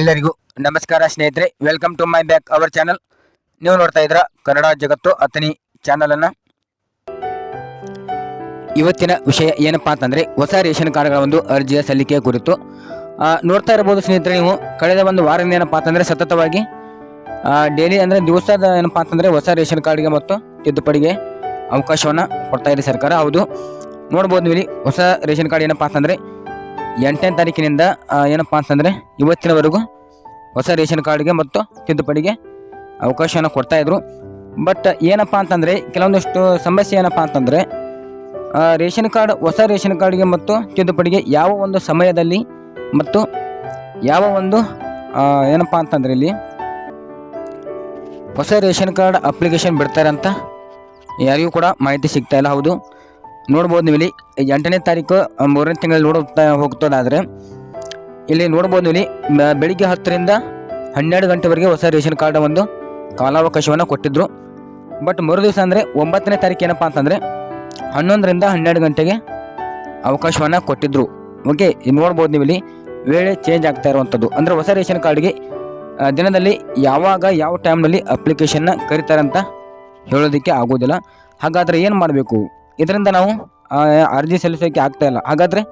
ಎಲ್ಲರಿಗೂ ನಮಸ್ಕಾರ ಸ್ನೇಹಿತರೆ welcome to my back our channel ನೀವು ನೋಡ್ತಾ ಇದ್ರ ಕನ್ನಡ ಜಗತ್ತು ಅತನಿ ಚಾನಲ್ ಅನ್ನ. ಇವತ್ತಿನ ವಿಷಯ ಏನಪ್ಪಾ ಅಂತಂದ್ರೆ, ಹೊಸ ರೇಷನ್ ಕಾರ್ಡ್ಗಳ ಒಂದು ಅರ್ಜಿಯ ಸಲ್ಲಿಕೆ ಕುರಿತು. ನೋಡ್ತಾ ಇರಬಹುದು ಸ್ನೇಹಿತರೆ ನೀವು, ಕಳೆದ ಒಂದು ವಾರದಿಂದ ಏನಪ್ಪಾ ಅಂತಂದ್ರೆ ಸತತವಾಗಿ ಡೈಲಿ ಅಂದ್ರೆ ದಿವಸದ ಏನಪ್ಪಾ ಅಂತಂದ್ರೆ ಹೊಸ ರೇಷನ್ ಕಾರ್ಡ್ಗೆ ಮತ್ತು ತಿದ್ದುಪಡಿಗೆ ಅವಕಾಶವನ್ನ ಕೊಡ್ತಾ ಇದೆ ಸರ್ಕಾರ. ಹೌದು, ನೋಡ್ಬೋದು ಇಲ್ಲಿ ಹೊಸ ರೇಷನ್ ಕಾರ್ಡ್ ಏನಪ್ಪಾ ಅಂತಂದ್ರೆ ಎಂಟನೇ ತಾರೀಕಿನಿಂದ ಏನಪ್ಪ ಅಂತಂದರೆ ಇವತ್ತಿನವರೆಗೂ ಹೊಸ ರೇಷನ್ ಕಾರ್ಡ್ಗೆ ಮತ್ತು ತಿದ್ದುಪಡಿಗೆ ಅವಕಾಶವನ್ನು ಕೊಡ್ತಾಯಿದ್ರು ಬಟ್ ಏನಪ್ಪ ಅಂತಂದರೆ ಕೆಲವೊಂದಿಷ್ಟು ಸಮಸ್ಯೆ ಏನಪ್ಪ ಅಂತಂದರೆ ರೇಷನ್ ಕಾರ್ಡ್, ಹೊಸ ರೇಷನ್ ಕಾರ್ಡ್ಗೆ ಮತ್ತು ತಿದ್ದುಪಡಿಗೆ ಯಾವ ಒಂದು ಸಮಯದಲ್ಲಿ ಮತ್ತು ಯಾವ ಒಂದು ಏನಪ್ಪ ಅಂತಂದ್ರೆ ಇಲ್ಲಿ ಹೊಸ ರೇಷನ್ ಕಾರ್ಡ್ ಅಪ್ಲಿಕೇಶನ್ ಬಿಡ್ತಾರೆ ಅಂತ ಯಾರಿಗೂ ಕೂಡ ಮಾಹಿತಿ ಸಿಗ್ತಾ ಇಲ್ಲ. ಹೌದು ನೋಡ್ಬೋದು ನೀವು ಇಲ್ಲಿ. ಎಂಟನೇ ತಾರೀಕು ಮೂರನೇ ತಿಂಗಳಲ್ಲಿ ನೋಡುತ್ತಾ ಹೋಗ್ತದಾದರೆ ಇಲ್ಲಿ ನೋಡ್ಬೋದು ನೀವು ಇಲ್ಲಿ ಬೆಳಿಗ್ಗೆ ಹತ್ತರಿಂದ ಹನ್ನೆರಡು ಗಂಟೆವರೆಗೆ ಹೊಸ ರೇಷನ್ ಕಾರ್ಡ್ ಒಂದು ಕಾಲಾವಕಾಶವನ್ನು ಕೊಟ್ಟಿದ್ದರು ಬಟ್ ಮರು ದಿವಸ ಅಂದರೆ ಒಂಬತ್ತನೇ ತಾರೀಕು ಏನಪ್ಪ ಅಂತಂದರೆ ಹನ್ನೊಂದರಿಂದ ಹನ್ನೆರಡು ಗಂಟೆಗೆ ಅವಕಾಶವನ್ನು ಕೊಟ್ಟಿದ್ದರು ಓಕೆ ನೋಡ್ಬೋದು ನೀವು ಇಲ್ಲಿ ವೇಳೆ ಚೇಂಜ್ ಆಗ್ತಾ ಇರುವಂಥದ್ದು ಅಂದರೆ ಹೊಸ ರೇಷನ್ ಕಾರ್ಡ್ಗೆ ದಿನದಲ್ಲಿ ಯಾವಾಗ, ಯಾವ ಟೈಮ್ನಲ್ಲಿ ಅಪ್ಲಿಕೇಶನ್ನ ಕರೀತಾರೆ ಅಂತ ಹೇಳೋದಕ್ಕೆ ಆಗೋದಿಲ್ಲ. ಹಾಗಾದರೆ ಏನು ಮಾಡಬೇಕು? ಇದರಿಂದ ನಾವು ಅರ್ಜಿ ಸಲ್ಲಿಸೋಕ್ಕೆ ಆಗ್ತಾ ಇಲ್ಲ. ಹಾಗಾದರೆ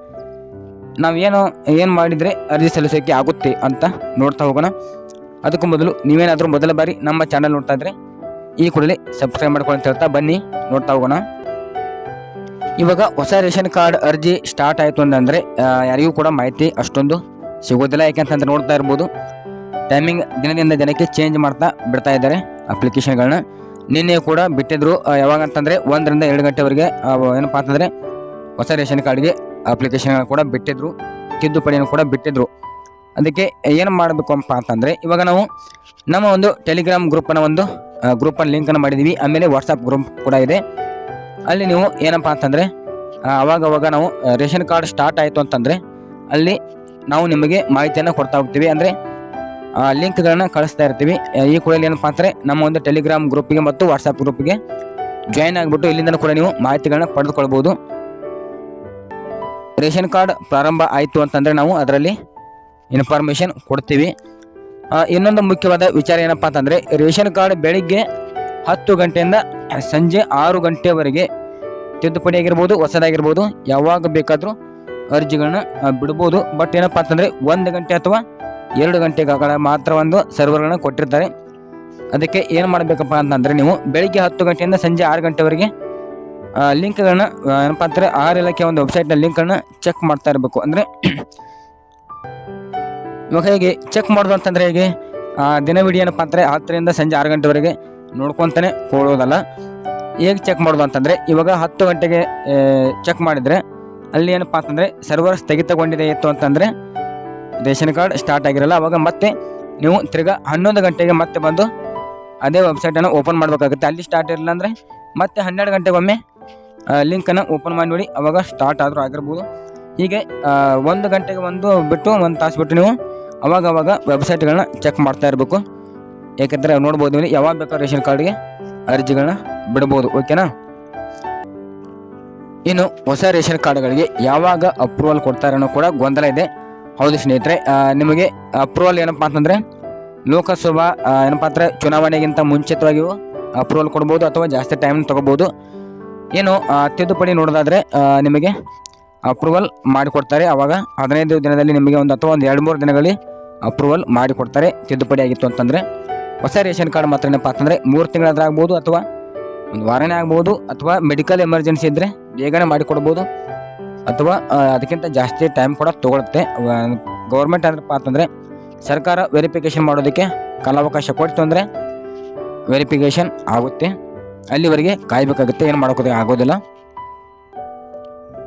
ನಾವು ಏನು ಏನು ಮಾಡಿದರೆ ಅರ್ಜಿ ಸಲ್ಲಿಸೋಕ್ಕೆ ಆಗುತ್ತೆ ಅಂತ ನೋಡ್ತಾ ಹೋಗೋಣ. ಅದಕ್ಕೂ ಮೊದಲು ನೀವೇನಾದರೂ ಮೊದಲ ಬಾರಿ ನಮ್ಮ ಚಾನಲ್ ನೋಡ್ತಾ ಇದ್ರೆ ಈ ಕೂಡಲೇ ಸಬ್ಸ್ಕ್ರೈಬ್ ಮಾಡ್ಕೊಂಡು ಅಂತ ಹೇಳ್ತಾ ಬನ್ನಿ, ನೋಡ್ತಾ ಹೋಗೋಣ. ಇವಾಗ ಹೊಸ ರೇಷನ್ ಕಾರ್ಡ್ ಅರ್ಜಿ ಸ್ಟಾರ್ಟ್ ಆಯಿತು ಅಂತಂದರೆ ಯಾರಿಗೂ ಕೂಡ ಮಾಹಿತಿ ಅಷ್ಟೊಂದು ಸಿಗೋದಿಲ್ಲ. ಯಾಕೆಂತಂದ್ರೆ ನೋಡ್ತಾ ಇರ್ಬೋದು, ಟೈಮಿಂಗ್ ದಿನದಿಂದ ದಿನಕ್ಕೆ ಚೇಂಜ್ ಮಾಡ್ತಾ ಬಿಡ್ತಾ ಇದ್ದಾರೆ ಅಪ್ಲಿಕೇಶನ್ಗಳನ್ನ. ನಿನ್ನೆ ಕೂಡ ಬಿಟ್ಟಿದ್ರು. ಯಾವಾಗ ಅಂತಂದರೆ ಒಂದರಿಂದ ಎರಡು ಗಂಟೆವರೆಗೆ ಏನಪ್ಪಾ ಅಂತಂದರೆ ಹೊಸ ರೇಷನ್ ಕಾರ್ಡ್ಗೆ ಅಪ್ಲಿಕೇಶನ್ ಕೂಡ ಬಿಟ್ಟಿದ್ರು. ತಿದ್ದುಪಡಿಯನ್ನು ಕೂಡ ಬಿಟ್ಟಿದ್ರು. ಅದಕ್ಕೆ ಏನು ಮಾಡಬೇಕು ಅಂತ ಅಂತಂದರೆ, ಇವಾಗ ನಾವು ನಮ್ಮ ಒಂದು ಟೆಲಿಗ್ರಾಮ್ ಗ್ರೂಪನ್ನು ಒಂದು ಗ್ರೂಪನ್ನು ಲಿಂಕನ್ನು ಮಾಡಿದ್ದೀವಿ ಆಮೇಲೆ ವಾಟ್ಸಪ್ ಗ್ರೂಪ್ ಕೂಡ ಇದೆ. ಅಲ್ಲಿ ನೀವು ಏನಪ್ಪಾ ಅಂತಂದರೆ ಅವಾಗ ಅವಾಗ ನಾವು ರೇಷನ್ ಕಾರ್ಡ್ ಸ್ಟಾರ್ಟ್ ಆಯಿತು ಅಂತಂದರೆ, ಅಲ್ಲಿ ನಾವು ನಿಮಗೆ ಮಾಹಿತಿಯನ್ನು ಕೊಡ್ತಾ ಹೋಗ್ತೀವಿ. ಅಂದರೆ ಲಿಂಕ್ಗಳನ್ನ ಕಳಿಸ್ತಾ ಇರ್ತೀವಿ. ಈ ಕೂಡ ಏನಪ್ಪ ಅಂದರೆ ನಮ್ಮ ಒಂದು ಟೆಲಿಗ್ರಾಮ್ ಗ್ರೂಪಿಗೆ ಮತ್ತು ವಾಟ್ಸಪ್ ಗ್ರೂಪಿಗೆ ಜಾಯ್ನ್ ಆಗಿಬಿಟ್ಟು ಇಲ್ಲಿಂದ ಕೂಡ ನೀವು ಮಾಹಿತಿಗಳನ್ನ ಪಡೆದುಕೊಳ್ಬೋದು. ರೇಷನ್ ಕಾರ್ಡ್ ಪ್ರಾರಂಭ ಆಯಿತು ಅಂತಂದರೆ ನಾವು ಅದರಲ್ಲಿ ಇನ್ಫಾರ್ಮೇಷನ್ ಕೊಡ್ತೀವಿ. ಇನ್ನೊಂದು ಮುಖ್ಯವಾದ ವಿಚಾರ ಏನಪ್ಪ ಅಂತಂದರೆ ರೇಷನ್ ಕಾರ್ಡ್ ಬೆಳಿಗ್ಗೆ ಹತ್ತು ಗಂಟೆಯಿಂದ ಸಂಜೆ ಆರು ಗಂಟೆವರೆಗೆ ತಿದ್ದುಪಡಿ ಆಗಿರ್ಬೋದು, ಹೊಸದಾಗಿರ್ಬೋದು, ಯಾವಾಗ ಬೇಕಾದರೂ ಅರ್ಜಿಗಳನ್ನ ಬಿಡ್ಬೋದು. ಬಟ್ ಏನಪ್ಪ ಅಂತಂದರೆ ಒಂದು ಗಂಟೆ ಅಥವಾ ಎರಡು ಗಂಟೆಗಳ ಮಾತ್ರ ಒಂದು ಸರ್ವರ್ಗಳನ್ನು ಕೊಟ್ಟಿರ್ತಾರೆ. ಅದಕ್ಕೆ ಏನು ಮಾಡಬೇಕಪ್ಪ ಅಂತಂದರೆ ನೀವು ಬೆಳಿಗ್ಗೆ ಹತ್ತು ಗಂಟೆಯಿಂದ ಸಂಜೆ ಆರು ಗಂಟೆವರೆಗೆ ಲಿಂಕ್ಗಳನ್ನು ಏನಪ್ಪ ಅಂತಾರೆ ಆಹಾರ ಇಲಾಖೆ ಒಂದು ವೆಬ್ಸೈಟ್ನ ಲಿಂಕನ್ನು ಚೆಕ್ ಮಾಡ್ತಾ ಇರಬೇಕು. ಅಂದರೆ ಇವಾಗ ಹೇಗೆ ಚೆಕ್ ಮಾಡೋದು ಅಂತಂದರೆ ಹೇಗೆ ದಿನವಿಡೀ ಏನಪ್ಪ ಅಂದರೆ ಹತ್ತರಿಂದ ಸಂಜೆ ಆರು ಗಂಟೆವರೆಗೆ ನೋಡ್ಕೊತಾನೆ ಕೊಡೋದಲ್ಲ. ಹೇಗೆ ಚೆಕ್ ಮಾಡೋದು ಅಂತಂದರೆ, ಇವಾಗ ಹತ್ತು ಗಂಟೆಗೆ ಚೆಕ್ ಮಾಡಿದರೆ ಅಲ್ಲಿ ಏನಪ್ಪ ಅಂತಂದರೆ ಸರ್ವರ್ ಸ್ಥಗಿತಗೊಂಡಿದೆ ಇತ್ತು ಅಂತಂದರೆ ರೇಷನ್ ಕಾರ್ಡ್ ಸ್ಟಾರ್ಟ್ ಆಗಿರಲ್ಲ, ಅವಾಗ ಮತ್ತೆ ನೀವು ತಿರ್ಗಾ ಹನ್ನೊಂದು ಗಂಟೆಗೆ ಮತ್ತೆ ಬಂದು ಅದೇ ವೆಬ್ಸೈಟನ್ನು ಓಪನ್ ಮಾಡಬೇಕಾಗುತ್ತೆ. ಅಲ್ಲಿ ಸ್ಟಾರ್ಟ್ ಇರಲಿಲ್ಲ ಅಂದರೆ ಮತ್ತೆ ಹನ್ನೆರಡು ಗಂಟೆಗೊಮ್ಮೆ ಲಿಂಕನ್ನು ಓಪನ್ ಮಾಡಿ ನೋಡಿ, ಅವಾಗ ಸ್ಟಾರ್ಟ್ ಆದರೂ ಆಗಿರ್ಬೋದು. ಹೀಗೆ ಒಂದು ಗಂಟೆಗೆ ಒಂದು ಬಿಟ್ಟು ಒಂದು ತಾಸು ಬಿಟ್ಟು ನೀವು ಅವಾಗ ಅವಾಗ ವೆಬ್ಸೈಟ್ಗಳನ್ನ ಚೆಕ್ ಮಾಡ್ತಾ ಇರಬೇಕು. ಏಕೆಂದರೆ ನೋಡ್ಬೋದು ನೀವು, ಯಾವಾಗ ಬೇಕಾದ್ರೂ ರೇಷನ್ ಕಾರ್ಡ್ಗೆ ಅರ್ಜಿಗಳನ್ನ ಬಿಡ್ಬೋದು ಓಕೆನಾ ಇನ್ನು ಹೊಸ ರೇಷನ್ ಕಾರ್ಡ್ಗಳಿಗೆ ಯಾವಾಗ ಅಪ್ರೂವಲ್ ಕೊಡ್ತಾರೆ ಅನ್ನೋ ಕೂಡ ಗೊಂದಲ ಇದೆ. ಹೌದು ಸ್ನೇಹಿತರೆ ನಿಮಗೆ ಅಪ್ರೂವಲ್ ಏನಪ್ಪ ಅಂತಂದರೆ ಲೋಕಸಭಾ ಏನಪ್ಪ ಅಂದರೆ ಚುನಾವಣೆಗಿಂತ ಮುಂಚಿತವಾಗಿಯೂ ಅಪ್ರೂವಲ್ ಕೊಡ್ಬೋದು ಅಥವಾ ಜಾಸ್ತಿ ಟೈಮ್ ತೊಗೋಬೋದು. ಏನು ತಿದ್ದುಪಡಿ ನೋಡೋದಾದರೆ ನಿಮಗೆ ಅಪ್ರೂವಲ್ ಮಾಡಿಕೊಡ್ತಾರೆ. ಆವಾಗ ಹದಿನೈದು ದಿನದಲ್ಲಿ ನಿಮಗೆ ಒಂದು ಅಥವಾ ಒಂದು ಎರಡು ಮೂರು ದಿನಗಳಲ್ಲಿ ಅಪ್ರೂವಲ್ ಮಾಡಿಕೊಡ್ತಾರೆ. ತಿದ್ದುಪಡಿ ಆಗಿತ್ತು ಅಂತಂದರೆ ಹೊಸ ರೇಷನ್ ಕಾರ್ಡ್ ಮಾತ್ರ ಏನಪ್ಪ ಅಂತಂದರೆ ಮೂರು ತಿಂಗಳಾದ್ರೆ ಅಥವಾ ಒಂದು ವಾರನೇ ಆಗ್ಬೋದು ಅಥವಾ ಮೆಡಿಕಲ್ ಎಮರ್ಜೆನ್ಸಿ ಇದ್ದರೆ ಬೇಗನೆ ಮಾಡಿಕೊಡ್ಬೋದು. ಅಥವಾ ಅದಕ್ಕಿಂತ ಜಾಸ್ತಿ ಟೈಮ್ ಕೂಡ ತೊಗೊಳುತ್ತೆ ಗೌರ್ಮೆಂಟ್ ಏನಪ್ಪ ಅಂತಂದರೆ ಸರ್ಕಾರ ವೆರಿಫಿಕೇಷನ್ ಮಾಡೋದಕ್ಕೆ ಕಾಲಾವಕಾಶ ಕೊಡ್ತು ಅಂದರೆ ವೆರಿಫಿಕೇಷನ್ ಆಗುತ್ತೆ. ಅಲ್ಲಿವರೆಗೆ ಕಾಯಬೇಕಾಗುತ್ತೆ, ಏನು ಮಾಡೋಕೆ ಆಗೋದಿಲ್ಲ.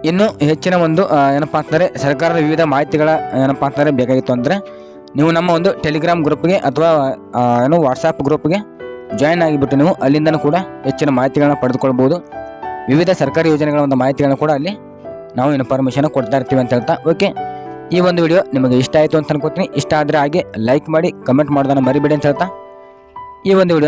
ಇನ್ನು ಹೆಚ್ಚಿನ ಒಂದು ಏನಪ್ಪ ಅಂತಂದರೆ, ಸರ್ಕಾರದ ವಿವಿಧ ಮಾಹಿತಿಗಳ, ಏನಪ್ಪ ಅಂತಂದರೆ ಬೇಕಾಗಿತ್ತು ಅಂದರೆ, ನೀವು ನಮ್ಮ ಒಂದು ಟೆಲಿಗ್ರಾಮ್ ಗ್ರೂಪ್ಗೆ ಅಥವಾ ಏನು ವಾಟ್ಸಪ್ ಗ್ರೂಪ್ಗೆ ಜಾಯಿನ್ ಆಗಿಬಿಟ್ಟು ನೀವು ಅಲ್ಲಿಂದನೂ ಕೂಡ ಹೆಚ್ಚಿನ ಮಾಹಿತಿಗಳನ್ನ ಪಡೆದುಕೊಳ್ಬೋದು. ವಿವಿಧ ಸರ್ಕಾರಿ ಯೋಜನೆಗಳ ಒಂದು ಮಾಹಿತಿಗಳನ್ನ ಕೂಡ ಅಲ್ಲಿ ನಾವು ಇನ್ಫಾರ್ಮೇಷನ್ ಕೊಡ್ತಾ ಇರ್ತೀವಿ ಅಂತ ಹೇಳ್ತಾ ಓಕೆ ಈ ಒಂದು ವಿಡಿಯೋ ನಿಮಗೆ ಇಷ್ಟ ಆಯಿತು ಅಂತ ಅನ್ಕೋತೀನಿ. ಇಷ್ಟ ಆದರೆ ಹಾಗೆ ಲೈಕ್ ಮಾಡಿ ಕಮೆಂಟ್ ಮಾಡೋದನ್ನು ಮರಿಬೇಡಿ ಅಂತ ಹೇಳ್ತಾ, ಈ ಒಂದು ವಿಡಿಯೋ